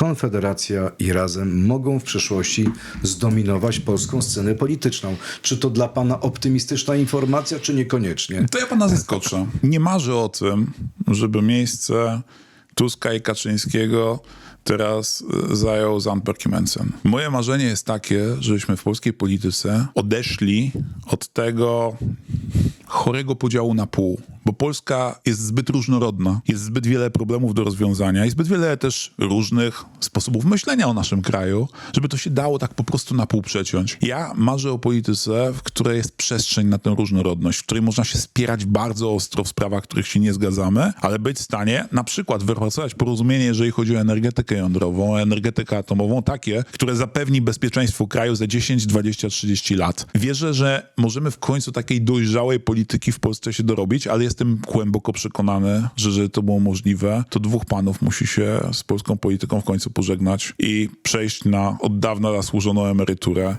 Konfederacja i Razem mogą w przyszłości zdominować polską scenę polityczną. Czy to dla pana optymistyczna informacja, czy niekoniecznie? To ja pana zaskoczę. Nie marzę o tym, żeby miejsce Tuska i Kaczyńskiego teraz y, zajął Zandberg i. Moje marzenie jest takie, żebyśmy w polskiej polityce odeszli od tego chorego podziału na pół, bo Polska jest zbyt różnorodna, jest zbyt wiele problemów do rozwiązania i zbyt wiele też różnych sposobów myślenia o naszym kraju, żeby to się dało tak po prostu na pół przeciąć. Ja marzę o polityce, w której jest przestrzeń na tę różnorodność, w której można się spierać bardzo ostro w sprawach, w których się nie zgadzamy, ale być w stanie na przykład wypracować porozumienie, jeżeli chodzi o energetykę jądrową, energetykę atomową, takie, które zapewni bezpieczeństwo kraju za 10, 20, 30 lat. Wierzę, że możemy w końcu takiej dojrzałej polityki w Polsce się dorobić, ale jestem głęboko przekonany, że żeby to było możliwe, to dwóch panów musi się z polską polityką w końcu pożegnać i przejść na od dawna zasłużoną emeryturę.